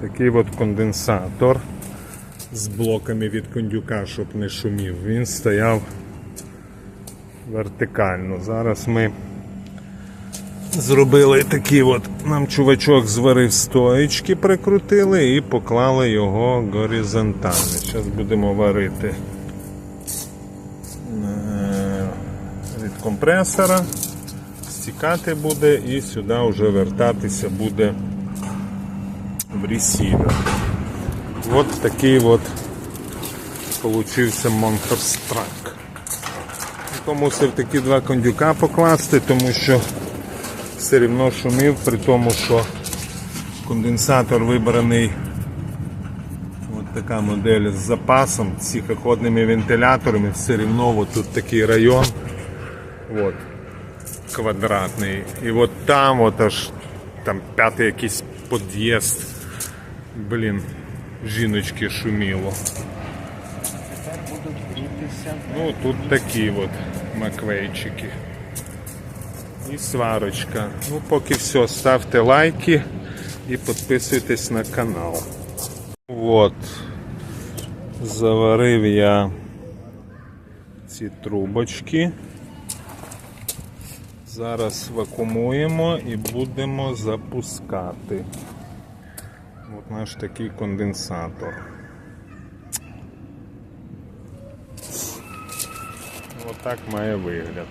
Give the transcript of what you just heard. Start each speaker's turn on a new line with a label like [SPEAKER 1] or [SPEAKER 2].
[SPEAKER 1] Такий от конденсатор з блоками від кондюка, щоб не шумів. Він стояв вертикально. Зараз ми зробили такий от, нам чувачок зварив стоечки, прикрутили і поклали його горизонтально. Зараз будемо варити е, від компресора, стікати буде і сюди вже вертатися буде в ресівер. От такий от получився Монтерстрак. Мусив такі два кондюка покласти, тому що все рівно шумів, при тому, що конденсатор вибраний от така модель з запасом, з тихоходними вентиляторами, все рівно от тут такий район от, квадратний. І от там от аж там п'ятий якийсь під'їзд. Блін, жіночки шуміло.
[SPEAKER 2] Тепер будуть грітися.
[SPEAKER 1] Ну, тут такі от маквейчики. І сварочка. Ну, поки все, ставте лайки і підписуйтесь на канал. От. Заварив я ці трубочки. Зараз вакуумуємо і будемо запускати. От наш такий конденсатор. Отак має вигляд.